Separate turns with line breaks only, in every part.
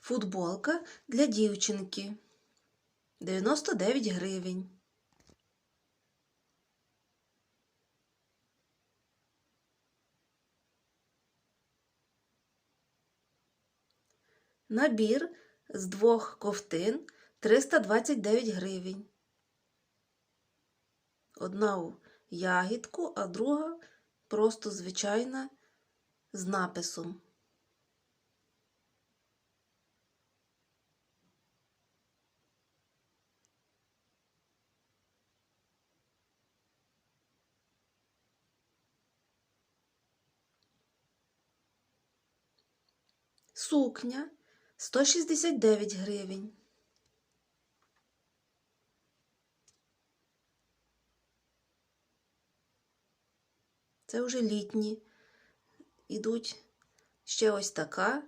Футболка для дівчинки 99 гривень. Набір з двох ковтин 329 гривень. Одна у ягідку, а друга просто звичайна з написом. Сукня 169 гривень. Це вже літні. Ідуть ще ось така.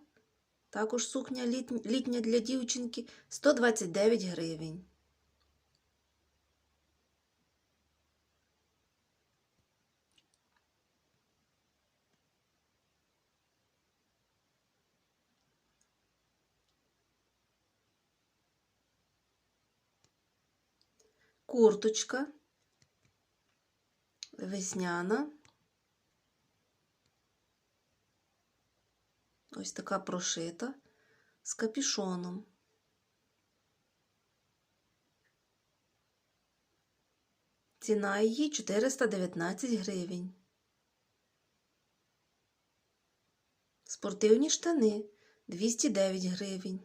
Також сукня літня, для дівчинки 129 гривень. Курточка весняна. Ось така прошита з капюшоном. Ціна її 419 гривень. Спортивні штани 209 гривень.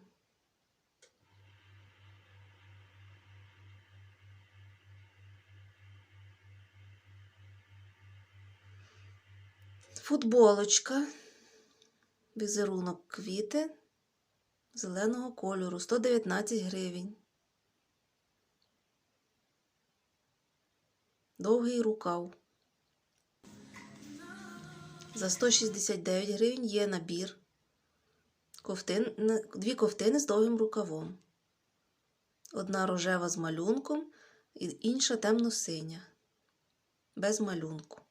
Футболочка, візерунок квіти зеленого кольору 119 гривень. Довгий рукав. За 169 гривень є набір. Ковтин, дві ковтини з довгим рукавом. Одна рожева з малюнком інша темно-синя, без малюнку.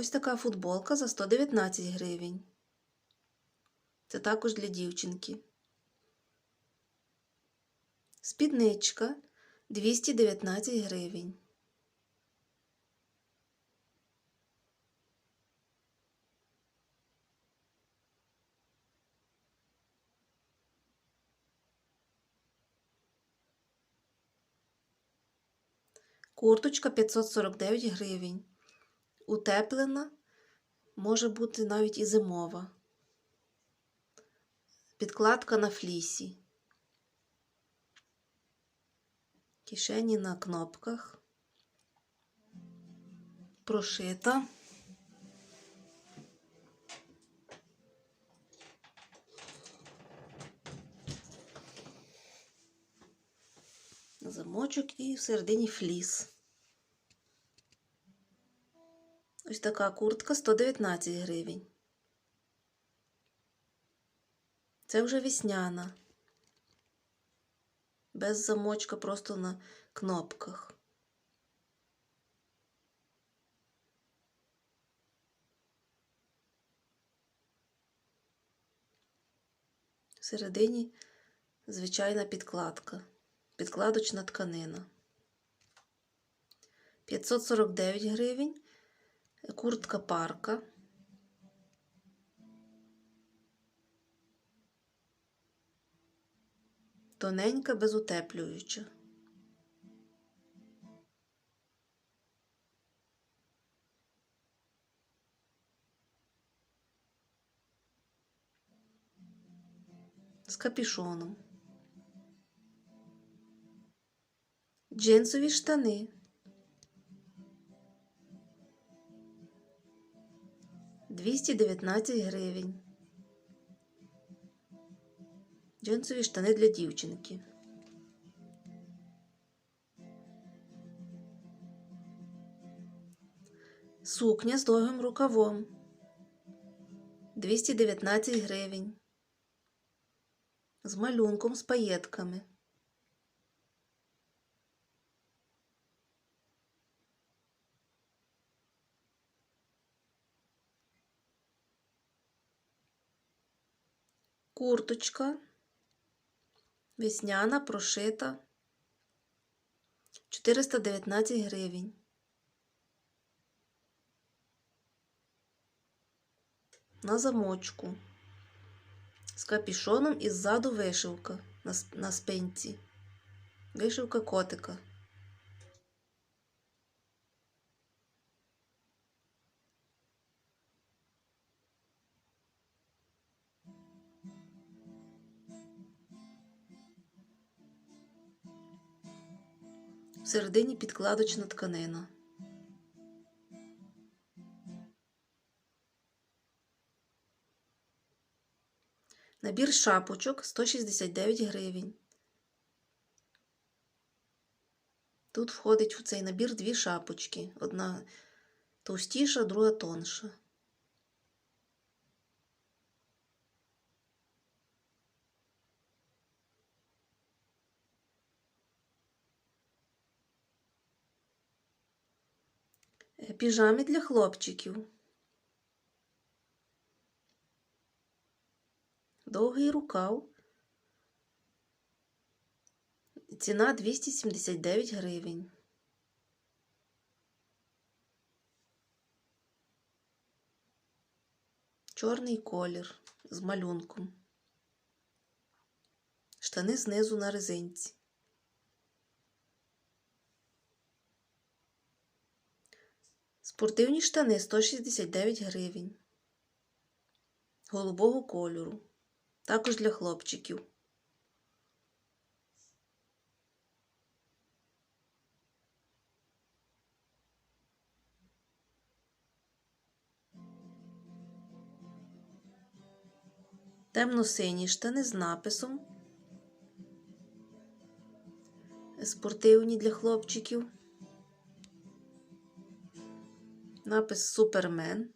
Ось така футболка за 119 гривень. Це також для дівчинки. Спідничка 219 гривень. Курточка 549 гривень. Утеплена, може бути навіть і зимова. Підкладка на флісі. Кишені на кнопках. Прошита. Замочок і всередині фліс. Ось така куртка 119 гривень. Це вже весняна. Без замочка, просто на кнопках. Всередині звичайна підкладка, підкладочна тканина. 549 гривень куртка парка. Тоненька, безутеплююча. З капішоном. Джинсові штани. 219 гривень. Джинсові штани для дівчинки. Сукня з довгим рукавом 219 гривень. З малюнком, з паєтками. Курточка. Весняна прошита. 419 гривень. На замочку. З капішоном і ззаду вишивка на, спинці. Вишивка котика. Всередині підкладочна тканина. Набір шапочок 169 гривень. Тут входить в цей набір дві шапочки. Одна товстіша, друга тонша. Піжами для хлопчиків. Довгий рукав. Ціна 279 гривень. Чорний колір з малюнком. Штани знизу на резинці. Спортивні штани 169 гривень. Голубого кольору. Також для хлопчиків. Темно-сині штани з написом. Спортивні для хлопчиків. Напис Супермен.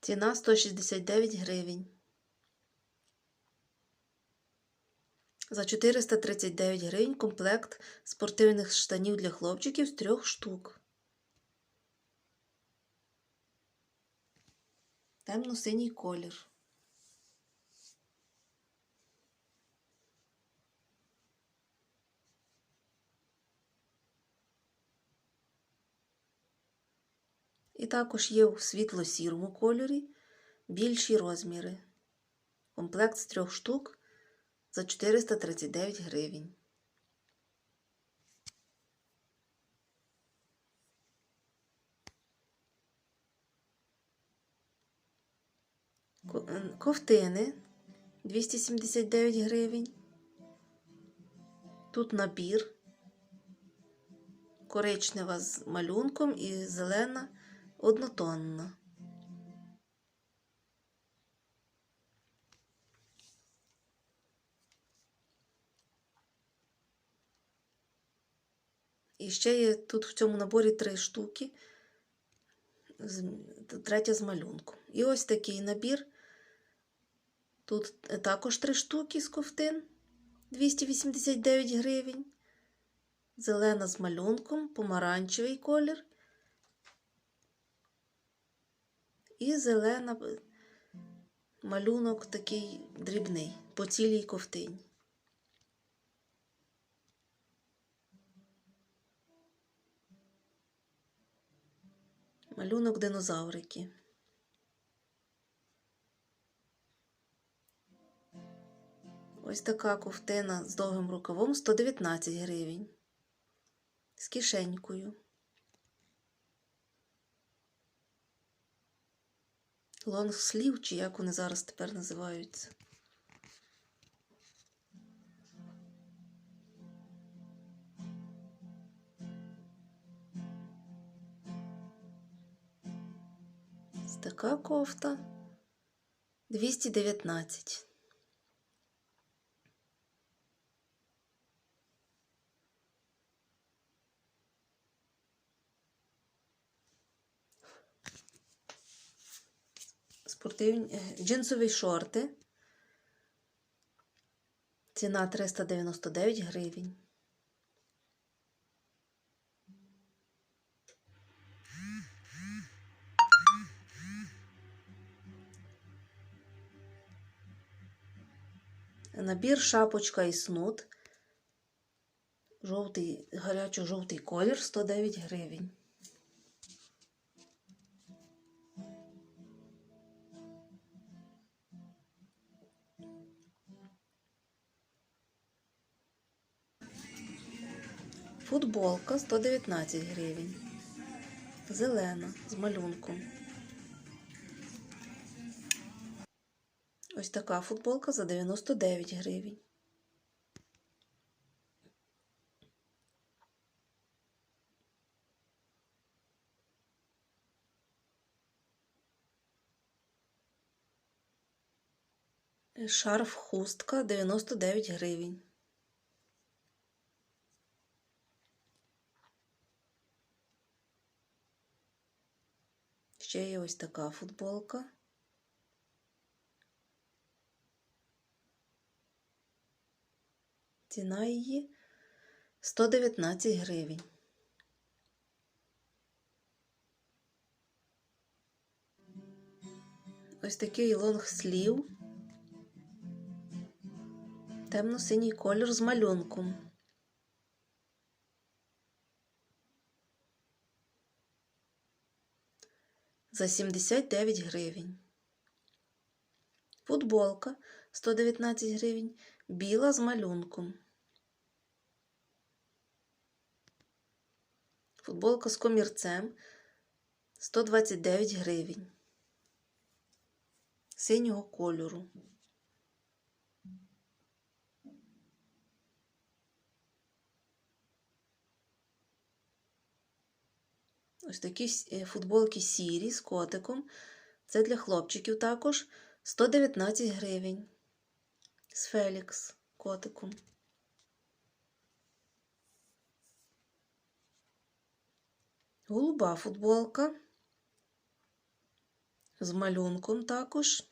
Ціна 169 гривень. За 439 гривень комплект спортивних штанів для хлопчиків з трьох штук. Темно-синій колір. І також є у світло-сірому кольорі більші розміри. Комплект з трьох штук за 439 гривень. Ковтини 279 гривень. Тут набір коричнева з малюнком і зелена однотонна. І ще є тут в цьому наборі три штуки, третя з малюнком. І ось такий набір. Тут також три штуки з ковтин 289 гривень. Зелена з малюнком, помаранчевий колір. І зелена малюнок такий дрібний по цілій ковтині. Малюнок динозаврики. Ось така ковтина з довгим рукавом 119 гривень. З кишенькою. Лонгслів, чи як вони зараз тепер називаються. Така кофта 219. Спортивні е, джинсові шорти. Ціна 399 гривень. Набір шапочка і снуд. Жовтий, гарячо-жовтий колір 109 гривень. Футболка 119 гривень. Зелена з малюнком. Ось така футболка за 99 гривень. Шарф хустка 99 гривень. Ще є ось така футболка. Ціна її 119 гривень. Ось такий лонгслів. Темно-синій колір з малюнком. За 79 гривень. Футболка 119 гривень. Біла з малюнком. Футболка з комірцем 129 гривень. Синього кольору. Ось такі е, футболки сірі з котиком. Це для хлопчиків також 119 гривень. З Фелікс котиком. Голуба футболка. З малюнком також.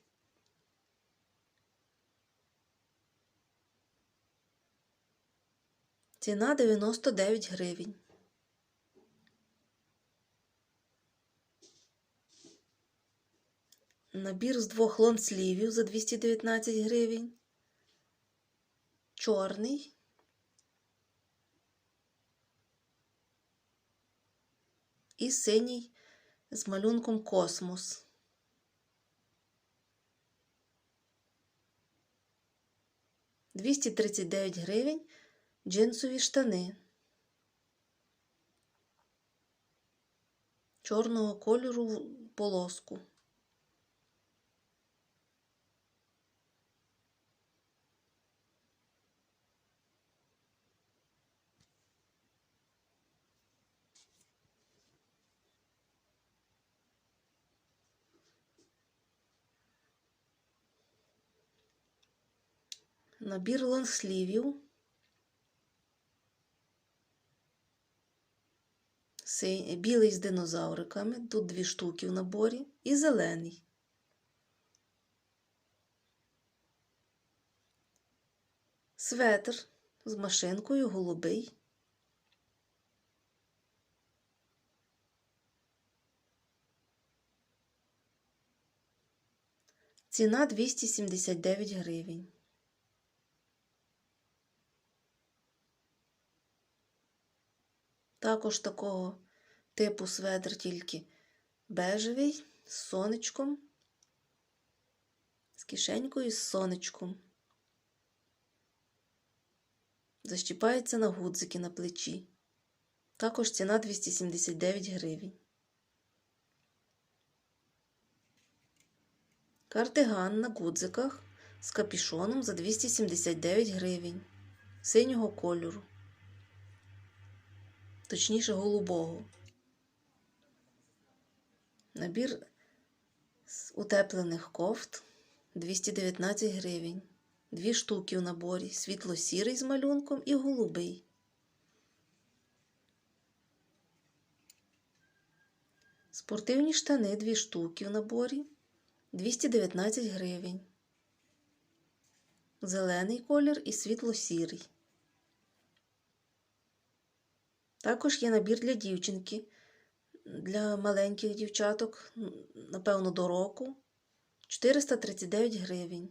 Ціна 99 гривень. Набір з двох лонслівів за 219 гривень. Чорний. І синій з малюнком космос. Двісті тридцять дев'ять гривень джинсові штани. Чорного кольору полоску. Набір лонгслівів. Синь- Білий з динозавриками. Тут дві штуки в наборі. І зелений. Светр з машинкою голубий. Ціна 279 гривень. Також такого типу светр тільки бежевий з сонечком, з кишенькою з сонечком. Защіпається на гудзики на плечі. Також ціна 279 гривень. Кардиган на гудзиках з капішоном за 279 гривень синього кольору точніше голубого. Набір з утеплених кофт 219 гривень. Дві штуки в наборі світло-сірий з малюнком і голубий. Спортивні штани дві штуки в наборі 219 гривень. Зелений колір і світло-сірий. Також є набір для дівчинки, для маленьких дівчаток, напевно, до року. 439 гривень.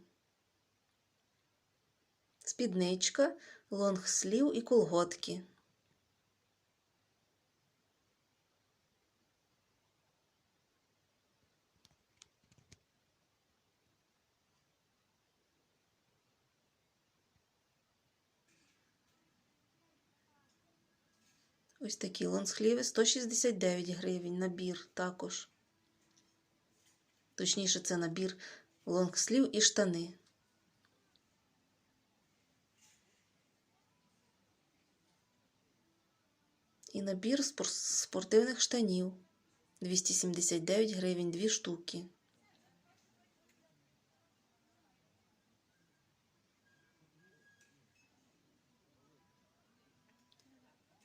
Спідничка, лонгслів і колготки. Ось такі лонгсліви 169 гривень. Набір також. Точніше, це набір лонгслів і штани. І набір спортивних штанів 279 гривень, дві штуки.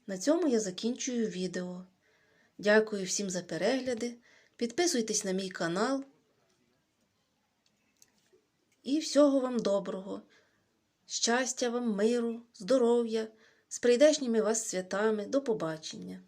На цьому я закінчую відео. Дякую всім за перегляди. Підписуйтесь на мій канал. І всього вам доброго. Щастя вам, миру, здоров'я, з прийдешніми вас святами. До побачення.